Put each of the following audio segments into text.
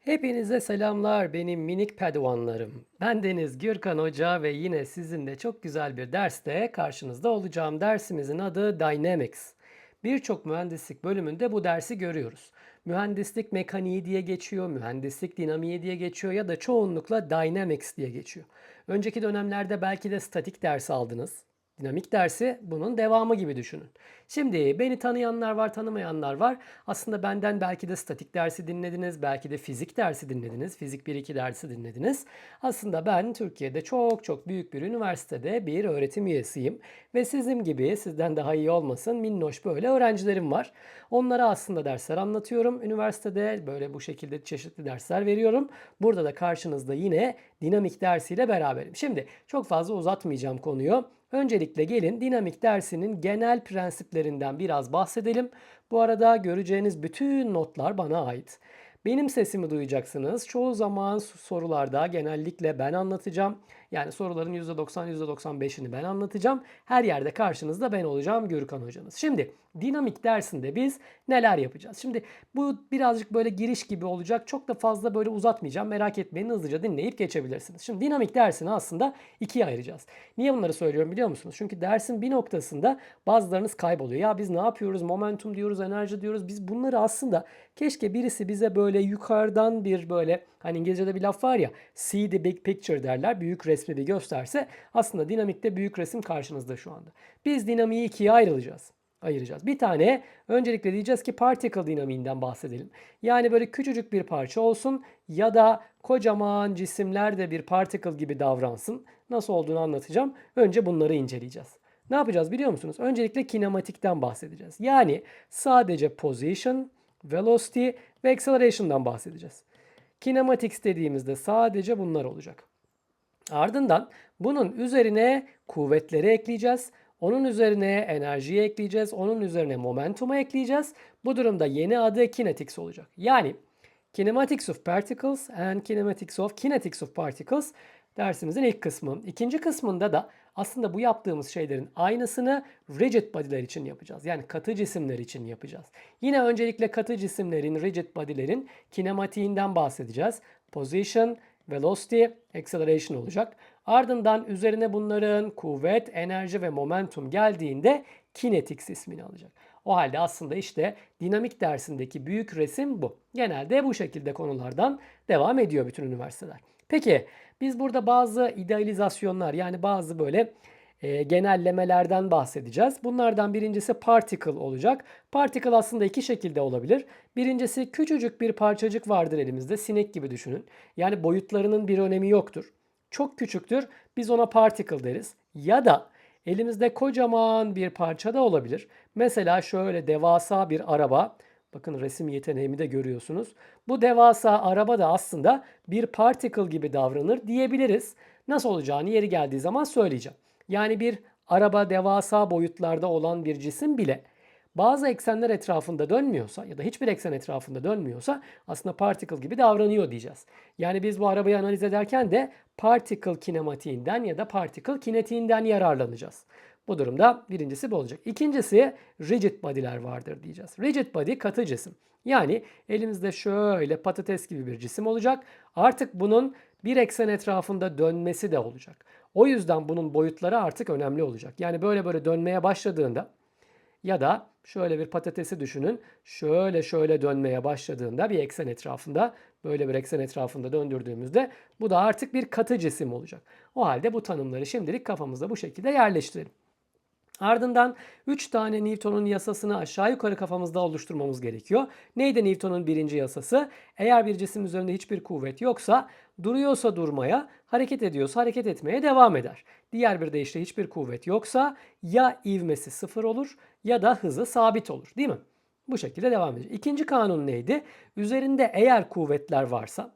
Hepinize selamlar benim minik padawanlarım. Ben Deniz Gürkan Hoca ve yine sizinle çok güzel bir derste karşınızda olacağım. Dersimizin adı Dynamics. Birçok mühendislik bölümünde bu dersi görüyoruz. Mühendislik mekaniği diye geçiyor, mühendislik dinamiği diye geçiyor ya da çoğunlukla Dynamics diye geçiyor. Önceki dönemlerde belki de statik dersi aldınız. Dinamik dersi bunun devamı gibi düşünün. Şimdi beni tanıyanlar var, tanımayanlar var. Aslında benden belki de statik dersi dinlediniz, belki de fizik dersi dinlediniz, fizik 1-2 dersi dinlediniz. Aslında ben Türkiye'de çok çok büyük bir üniversitede bir öğretim üyesiyim. Ve sizin gibi, sizden daha iyi olmasın, minnoş böyle öğrencilerim var. Onlara aslında dersler anlatıyorum. Üniversitede böyle bu şekilde çeşitli dersler veriyorum. Burada da karşınızda yine dinamik dersiyle beraberim. Şimdi çok fazla uzatmayacağım konuyu. Öncelikle gelin dinamik dersinin genel prensiplerinden biraz bahsedelim. Bu arada göreceğiniz bütün notlar bana ait. Benim sesimi duyacaksınız. Çoğu zaman sorularda genellikle ben anlatacağım. Yani soruların %90 %95'ini ben anlatacağım. Her yerde karşınızda ben olacağım Gürkan hocanız. Şimdi dinamik dersinde biz neler yapacağız? Şimdi bu birazcık böyle giriş gibi olacak. Çok da fazla böyle uzatmayacağım. Merak etmeyin hızlıca dinleyip geçebilirsiniz. Şimdi dinamik dersini aslında ikiye ayıracağız. Niye bunları söylüyorum biliyor musunuz? Çünkü dersin bir noktasında bazılarınız kayboluyor. Ya biz ne yapıyoruz? Momentum diyoruz, enerji diyoruz. Biz bunları aslında keşke birisi bize böyle yukarıdan bir böyle hani İngilizce'de bir laf var ya see the big picture derler. Büyük resmi bir gösterse aslında dinamikte büyük resim karşınızda şu anda. Biz dinamiği ikiye ayrılacağız ayıracağız. Bir tane öncelikle diyeceğiz ki particle dinamiğinden bahsedelim. Yani böyle küçücük bir parça olsun ya da kocaman cisimler de bir particle gibi davransın. Nasıl olduğunu anlatacağım. Önce bunları inceleyeceğiz. Ne yapacağız biliyor musunuz? Öncelikle kinematikten bahsedeceğiz. Yani sadece position, velocity ve acceleration'dan bahsedeceğiz. Kinematics dediğimizde sadece bunlar olacak. Ardından bunun üzerine kuvvetleri ekleyeceğiz. Onun üzerine enerjiyi ekleyeceğiz. Onun üzerine momentumu ekleyeceğiz. Bu durumda yeni adı kinetics olacak. Yani kinematics of particles and kinematics of kinetics of particles dersimizin ilk kısmı. İkinci kısmında da aslında bu yaptığımız şeylerin aynısını rigid body'ler için yapacağız. Yani katı cisimler için yapacağız. Yine öncelikle katı cisimlerin, rigid body'lerin kinematiğinden bahsedeceğiz. Position, velocity, acceleration olacak. Ardından üzerine bunların kuvvet, enerji ve momentum geldiğinde kinetics ismini alacak. O halde aslında işte dinamik dersindeki büyük resim bu. Genelde bu şekilde konulardan devam ediyor bütün üniversiteler. Peki biz burada bazı idealizasyonlar yani bazı böyle e, genellemelerden bahsedeceğiz. Bunlardan birincisi particle olacak. Particle aslında iki şekilde olabilir. Birincisi küçücük bir parçacık vardır elimizde. Sinek gibi düşünün. Yani boyutlarının bir önemi yoktur. Çok küçüktür. Biz ona particle deriz. Ya da elimizde kocaman bir parça da olabilir. Mesela şöyle devasa bir araba. Bakın resim yeteneğimi de görüyorsunuz. Bu devasa araba da aslında bir particle gibi davranır diyebiliriz. Nasıl olacağını yeri geldiği zaman söyleyeceğim. Yani bir araba devasa boyutlarda olan bir cisim bile bazı eksenler etrafında dönmüyorsa ya da hiçbir eksen etrafında dönmüyorsa aslında particle gibi davranıyor diyeceğiz. Yani biz bu arabayı analiz ederken de particle kinematiğinden ya da particle kinetiğinden yararlanacağız. Bu durumda birincisi bu olacak. İkincisi rigid body'ler vardır diyeceğiz. Rigid body katı cisim. Yani elimizde şöyle patates gibi bir cisim olacak. Artık bunun bir eksen etrafında dönmesi de olacak. O yüzden bunun boyutları artık önemli olacak. Yani böyle böyle dönmeye başladığında ya da şöyle bir patatesi düşünün. Şöyle şöyle dönmeye başladığında bir eksen etrafında böyle bir eksen etrafında döndürdüğümüzde bu da artık bir katı cisim olacak. O halde bu tanımları şimdilik kafamızda bu şekilde yerleştirelim. Ardından 3 tane Newton'un yasasını aşağı yukarı kafamızda oluşturmamız gerekiyor. Neydi Newton'un birinci yasası? Eğer bir cisim üzerinde hiçbir kuvvet yoksa duruyorsa durmaya, hareket ediyorsa hareket etmeye devam eder. Diğer bir deyişle hiçbir kuvvet yoksa ya ivmesi sıfır olur ya da hızı sabit olur değil mi? Bu şekilde devam edecek. İkinci kanun neydi? Üzerinde eğer kuvvetler varsa,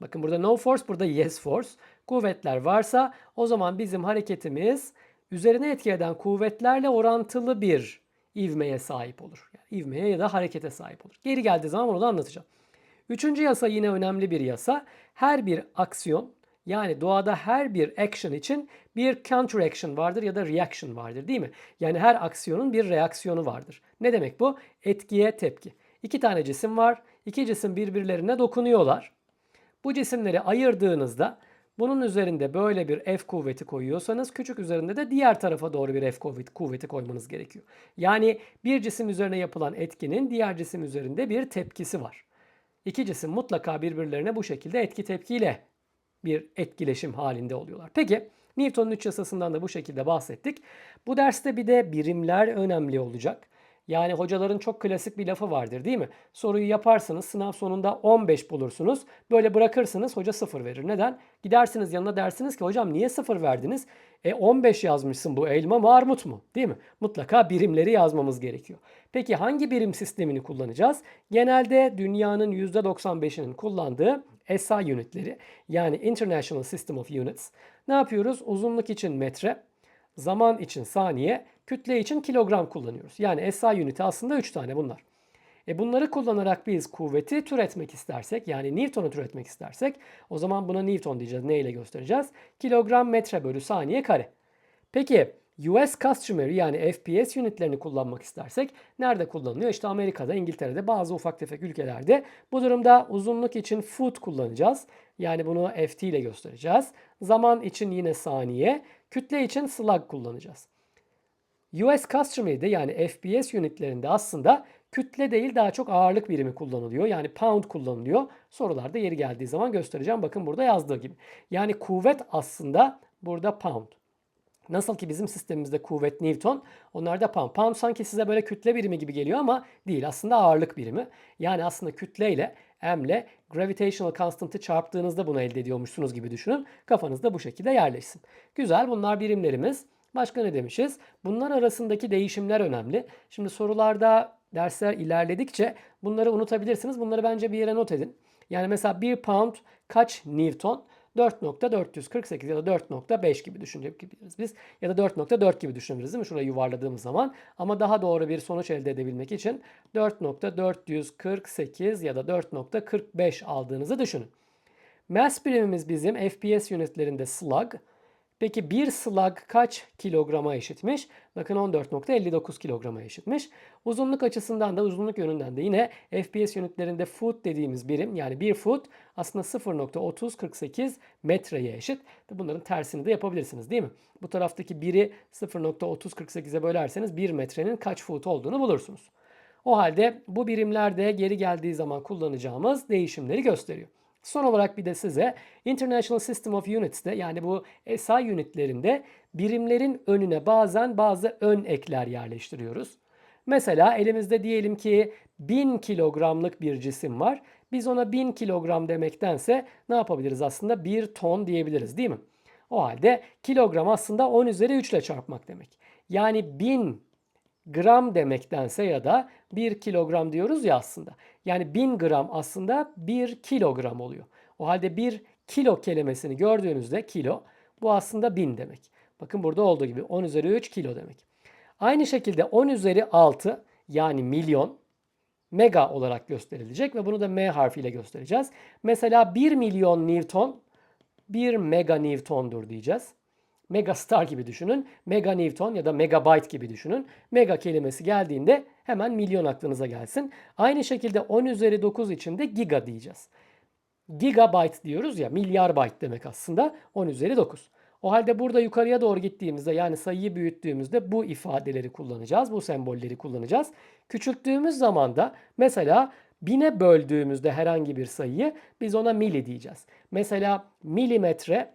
bakın burada no force, burada yes force. Kuvvetler varsa o zaman bizim hareketimiz üzerine etki eden kuvvetlerle orantılı bir ivmeye sahip olur. Yani ivmeye ya da harekete sahip olur. Geri geldiği zaman onu da anlatacağım. Üçüncü yasa yine önemli bir yasa. Her bir aksiyon yani doğada her bir action için bir counter action vardır ya da reaction vardır değil mi? Yani her aksiyonun bir reaksiyonu vardır. Ne demek bu? Etkiye tepki. İki tane cisim var. İki cisim birbirlerine dokunuyorlar. Bu cisimleri ayırdığınızda bunun üzerinde böyle bir F kuvveti koyuyorsanız küçük üzerinde de diğer tarafa doğru bir F kuvveti, kuvveti koymanız gerekiyor. Yani bir cisim üzerine yapılan etkinin diğer cisim üzerinde bir tepkisi var. İki cisim mutlaka birbirlerine bu şekilde etki tepkiyle bir etkileşim halinde oluyorlar. Peki Newton'un üç yasasından da bu şekilde bahsettik. Bu derste bir de birimler önemli olacak. Yani hocaların çok klasik bir lafı vardır değil mi? Soruyu yaparsınız sınav sonunda 15 bulursunuz. Böyle bırakırsınız hoca 0 verir. Neden? Gidersiniz yanına dersiniz ki hocam niye 0 verdiniz? E 15 yazmışsın bu elma mı armut mu? Değil mi? Mutlaka birimleri yazmamız gerekiyor. Peki hangi birim sistemini kullanacağız? Genelde dünyanın %95'inin kullandığı SI unitleri yani International System of Units. Ne yapıyoruz? Uzunluk için metre, zaman için saniye, kütle için kilogram kullanıyoruz. Yani SI uniti aslında 3 tane bunlar. E bunları kullanarak biz kuvveti türetmek istersek yani Newton'u türetmek istersek o zaman buna Newton diyeceğiz. Ne ile göstereceğiz? Kilogram metre bölü saniye kare. Peki US customary yani FPS unitlerini kullanmak istersek nerede kullanılıyor? İşte Amerika'da, İngiltere'de, bazı ufak tefek ülkelerde. Bu durumda uzunluk için foot kullanacağız. Yani bunu FT ile göstereceğiz. Zaman için yine saniye, kütle için slug kullanacağız. US customary'de yani FPS unitlerinde aslında kütle değil daha çok ağırlık birimi kullanılıyor. Yani pound kullanılıyor. Sorularda yeri geldiği zaman göstereceğim. Bakın burada yazdığı gibi. Yani kuvvet aslında burada pound. Nasıl ki bizim sistemimizde kuvvet Newton, onlarda pound. Pound sanki size böyle kütle birimi gibi geliyor ama değil. Aslında ağırlık birimi. Yani aslında kütleyle M'le gravitational constant'ı çarptığınızda bunu elde ediyormuşsunuz gibi düşünün. Kafanızda bu şekilde yerleşsin. Güzel bunlar birimlerimiz. Başka ne demişiz? Bunlar arasındaki değişimler önemli. Şimdi sorularda dersler ilerledikçe bunları unutabilirsiniz. Bunları bence bir yere not edin. Yani mesela 1 pound kaç Newton? 4.448 ya da 4.5 gibi düşünebiliriz biz. Ya da 4.4 gibi düşünebiliriz değil mi? Şurayı yuvarladığımız zaman. Ama daha doğru bir sonuç elde edebilmek için 4.448 ya da 4.45 aldığınızı düşünün. Mass birimimiz bizim FPS unitlerinde slug. Peki bir slug kaç kilograma eşitmiş? Bakın 14.59 kilograma eşitmiş. Uzunluk açısından da uzunluk yönünden de yine FPS unitlerinde foot dediğimiz birim yani bir foot aslında 0.3048 metreye eşit. Bunların tersini de yapabilirsiniz değil mi? Bu taraftaki biri 0.3048'e bölerseniz 1 metrenin kaç foot olduğunu bulursunuz. O halde bu birimler de geri geldiği zaman kullanacağımız değişimleri gösteriyor. Son olarak bir de size International System of Units'te yani bu SI unitlerinde birimlerin önüne bazen bazı ön ekler yerleştiriyoruz. Mesela elimizde diyelim ki 1000 kilogramlık bir cisim var. Biz ona 1000 kilogram demektense ne yapabiliriz aslında? 1 ton diyebiliriz değil mi? O halde kilogram aslında 10 üzeri 3 ile çarpmak demek. Yani 1000 gram demektense ya da 1 kilogram diyoruz ya aslında. Yani 1000 gram aslında 1 kilogram oluyor. O halde 1 kilo kelimesini gördüğünüzde kilo bu aslında 1000 demek. Bakın burada olduğu gibi 10 üzeri 3 kilo demek. Aynı şekilde 10 üzeri 6 yani milyon mega olarak gösterilecek ve bunu da M harfiyle göstereceğiz. Mesela 1 milyon Newton 1 mega Newton'dur diyeceğiz. Megastar gibi düşünün. Mega Newton ya da megabyte gibi düşünün. Mega kelimesi geldiğinde hemen milyon aklınıza gelsin. Aynı şekilde 10 üzeri 9 için de giga diyeceğiz. Gigabyte diyoruz ya milyar byte demek aslında 10 üzeri 9. O halde burada yukarıya doğru gittiğimizde yani sayıyı büyüttüğümüzde bu ifadeleri kullanacağız. Bu sembolleri kullanacağız. Küçülttüğümüz zaman da mesela bine böldüğümüzde herhangi bir sayıyı biz ona mili diyeceğiz. Mesela milimetre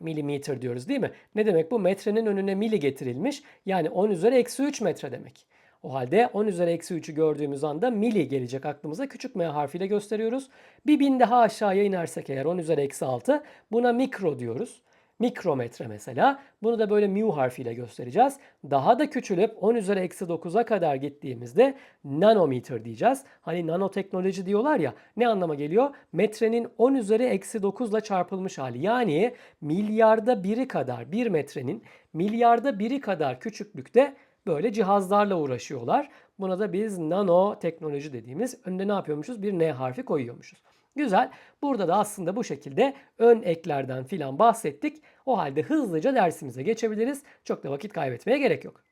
milimetre diyoruz değil mi? Ne demek bu? Metrenin önüne mili getirilmiş. Yani 10 üzeri eksi 3 metre demek. O halde 10 üzeri eksi 3'ü gördüğümüz anda mili gelecek aklımıza. Küçük m harfiyle gösteriyoruz. Bir bin daha aşağıya inersek eğer 10 üzeri eksi 6 buna mikro diyoruz mikrometre mesela. Bunu da böyle mu harfiyle göstereceğiz. Daha da küçülüp 10 üzeri eksi 9'a kadar gittiğimizde nanometer diyeceğiz. Hani nanoteknoloji diyorlar ya ne anlama geliyor? Metrenin 10 üzeri eksi 9 ile çarpılmış hali. Yani milyarda biri kadar bir metrenin milyarda biri kadar küçüklükte böyle cihazlarla uğraşıyorlar. Buna da biz nanoteknoloji dediğimiz önüne ne yapıyormuşuz? Bir N harfi koyuyormuşuz. Güzel. Burada da aslında bu şekilde ön eklerden filan bahsettik. O halde hızlıca dersimize geçebiliriz. Çok da vakit kaybetmeye gerek yok.